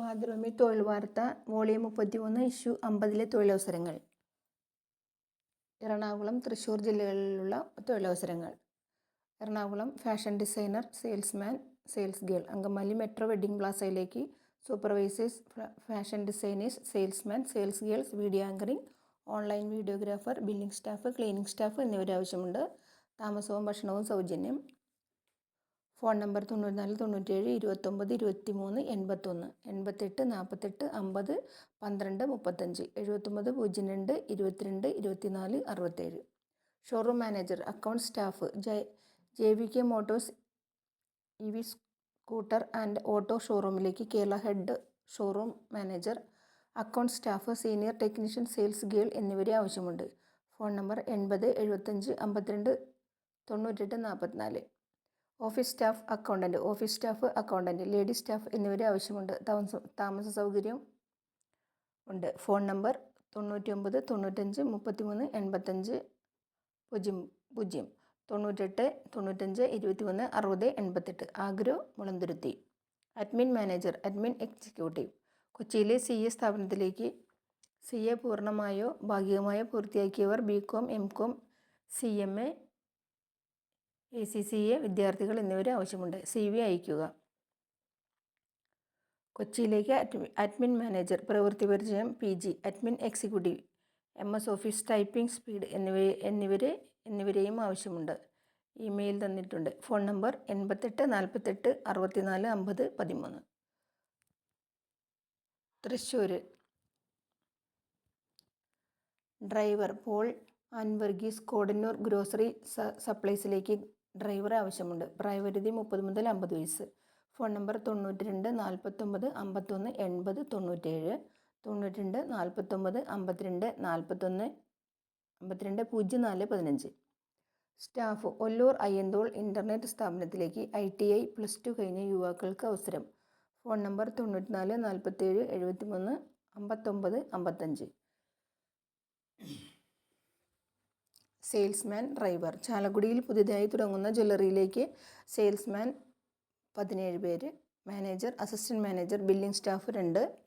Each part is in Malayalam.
മാതൃഭൂമി തൊഴിൽ വാർത്ത വോളിയം മുപ്പത്തി മുപ്പത്തിമൂന്ന് ഇഷ്യൂ അമ്പതിലെ തൊഴിലവസരങ്ങൾ. എറണാകുളം തൃശ്ശൂർ ജില്ലകളിലുള്ള തൊഴിലവസരങ്ങൾ. Ernakulam fashion designer salesman sales girl. Angamaly metro wedding പ്ലാസയിലേക്ക് supervisors fashion designers salesman sales girls video anchoring online videographer billing staff cleaning staff എന്നിവരാവശ്യമുണ്ട്. താമസവും ഭക്ഷണവും സൗജന്യം. ഫോൺ നമ്പർ തൊണ്ണൂറ്റിനാല് തൊണ്ണൂറ്റേഴ് ഇരുപത്തൊമ്പത് ഇരുപത്തി മൂന്ന് എൺപത്തൊന്ന് എൺപത്തെട്ട് നാൽപ്പത്തെട്ട് അമ്പത് പന്ത്രണ്ട് മുപ്പത്തഞ്ച് എഴുപത്തൊമ്പത് പൂജ്യം രണ്ട് ഇരുപത്തിരണ്ട് ഇരുപത്തിനാല് അറുപത്തേഴ്. Showroom manager account staff J J V K motors E V scooter and auto ഷോറൂമിലേക്ക് Kerala head showroom manager account staff senior technician sales girl എന്നിവരെ ആവശ്യമുണ്ട്. ഫോൺ നമ്പർ എൺപത് എഴുപത്തഞ്ച് അമ്പത്തിരണ്ട് തൊണ്ണൂറ്റെട്ട് നാൽപ്പത്തിനാല്. Office staff accountant office staff accountant lady staff എന്നിവരെ ആവശ്യമുണ്ട്. താമസ താമസ സൗകര്യം ഉണ്ട്. ഫോൺ നമ്പർ തൊണ്ണൂറ്റി ഒമ്പത് തൊണ്ണൂറ്റഞ്ച് മുപ്പത്തിമൂന്ന് എൺപത്തഞ്ച് പൂജ്യം പൂജ്യം. തൊണ്ണൂറ്റെട്ട് തൊണ്ണൂറ്റഞ്ച് ഇരുപത്തിമൂന്ന് അറുപത് എൺപത്തെട്ട് agro Mulanthuruthy. Admin manager admin executive. കൊച്ചിയിലെ സി എ സ്ഥാപനത്തിലേക്ക് സി എ പൂർണമായോ ഭാഗികമായോ പൂർത്തിയാക്കിയവർ B Com M Com C M A A C C A വിദ്യാർത്ഥികൾ എന്നിവരെ ആവശ്യമുണ്ട്. സി വി അയയ്ക്കുക. കൊച്ചിയിലേക്ക് അഡ്മിൻ മാനേജർ പ്രവൃത്തി പരിചയം P G admin executive M S office typing speed എന്നിവ എന്നിവരെ എന്നിവരെയും ആവശ്യമുണ്ട്. ഇമെയിൽ തന്നിട്ടുണ്ട്. ഫോൺ നമ്പർ എൺപത്തെട്ട് നാൽപ്പത്തെട്ട് അറുപത്തിനാല് അമ്പത് പതിമൂന്ന്. തൃശ്ശൂർ ഡ്രൈവർ പോൾ ആൻവർഗീസ് കോടന്നൂർ ഗ്രോസറി സപ്ലൈസിലേക്ക് ഡ്രൈവർ ആവശ്യമുണ്ട്. പ്രായപരിധി മുപ്പത് മുതൽ അമ്പത് വയസ്സ്. ഫോൺ നമ്പർ തൊണ്ണൂറ്റി രണ്ട് നാൽപ്പത്തൊമ്പത് അമ്പത്തൊന്ന് എൺപത് തൊണ്ണൂറ്റേഴ്. തൊണ്ണൂറ്റി രണ്ട് നാൽപ്പത്തൊമ്പത് അമ്പത്തിരണ്ട് നാൽപ്പത്തൊന്ന് അമ്പത്തിരണ്ട് പൂജ്യം നാല് പതിനഞ്ച്. സ്റ്റാഫ് ഒല്ലൂർ അയ്യന്തോൾ ഇന്റർനെറ്റ് സ്ഥാപനത്തിലേക്ക് I T I plus two കഴിഞ്ഞ യുവാക്കൾക്ക് അവസരം. ഫോൺ നമ്പർ തൊണ്ണൂറ്റിനാല് നാൽപ്പത്തേഴ് എഴുപത്തി മൂന്ന് അമ്പത്തൊമ്പത് അമ്പത്തഞ്ച്. Salesman driver. ചാലക്കുടിയിൽ പുതിയതായി തുടങ്ങുന്ന ജ്വല്ലറിയിലേക്ക് സെയിൽസ്മാൻ പതിനേഴ് പേര്. Manager assistant manager billing staff രണ്ട്.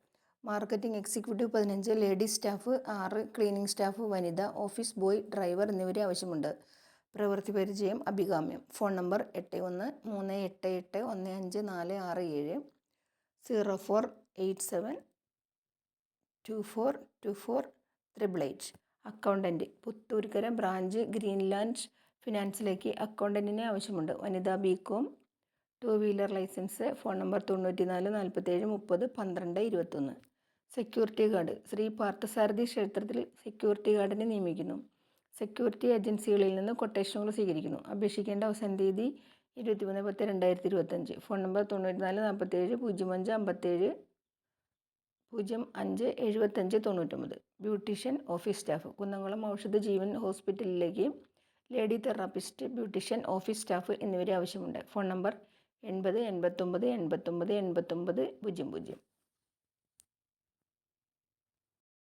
മാർക്കറ്റിംഗ് എക്സിക്യൂട്ടീവ് പതിനഞ്ച് ലേഡീസ് സ്റ്റാഫ് ആറ് ക്ലീനിംഗ് സ്റ്റാഫ് വനിത ഓഫീസ് ബോയ് ഡ്രൈവർ എന്നിവരെ ആവശ്യമുണ്ട്. പ്രവൃത്തി പരിചയം അഭികാമ്യം. ഫോൺ നമ്പർ എട്ട് ഒന്ന് മൂന്ന് എട്ട് എട്ട് ഒന്ന് അഞ്ച് നാല് ആറ് ഏഴ്. Zero four eight seven two four two four triple eight. Accountant Puthoorkara branch Greenland ഫിനാൻസിലേക്ക് അക്കൗണ്ടന്റിനെ ആവശ്യമുണ്ട്. വനിതാ B Com two wheeler licence phone number തൊണ്ണൂറ്റി നാല് നാൽപ്പത്തേഴ് മുപ്പത് പന്ത്രണ്ട് ഇരുപത്തൊന്ന്. Security guard. ശ്രീ പാർത്ഥസാരഥി ക്ഷേത്രത്തിൽ സെക്യൂരിറ്റി ഗാർഡിനെ നിയമിക്കുന്നു. സെക്യൂരിറ്റി ഏജൻസികളിൽ നിന്ന് കൊട്ടേഷനുകൾ സ്വീകരിക്കുന്നു. അപേക്ഷിക്കേണ്ട അവസാന തീയതി ഇരുപത്തിമൂന്ന് പത്ത് രണ്ടായിരത്തി ഇരുപത്തഞ്ച് ഫോൺ നമ്പർ തൊണ്ണൂറ്റി നാല് നാൽപ്പത്തേഴ് പൂജ്യം അഞ്ച് അമ്പത്തേഴ് പൂജ്യം അഞ്ച് എഴുപത്തഞ്ച് തൊണ്ണൂറ്റൊമ്പത്. Beautician office staff. Kunnamkulam Aushadha Jeevan ഹോസ്പിറ്റലിലേക്ക് lady therapist beautician office staff എന്നിവരെ ആവശ്യമുണ്ട്. ഫോൺ നമ്പർ എൺപത് എൺപത്തൊമ്പത് എൺപത്തൊമ്പത് എൺപത്തൊമ്പത് പൂജ്യം പൂജ്യം.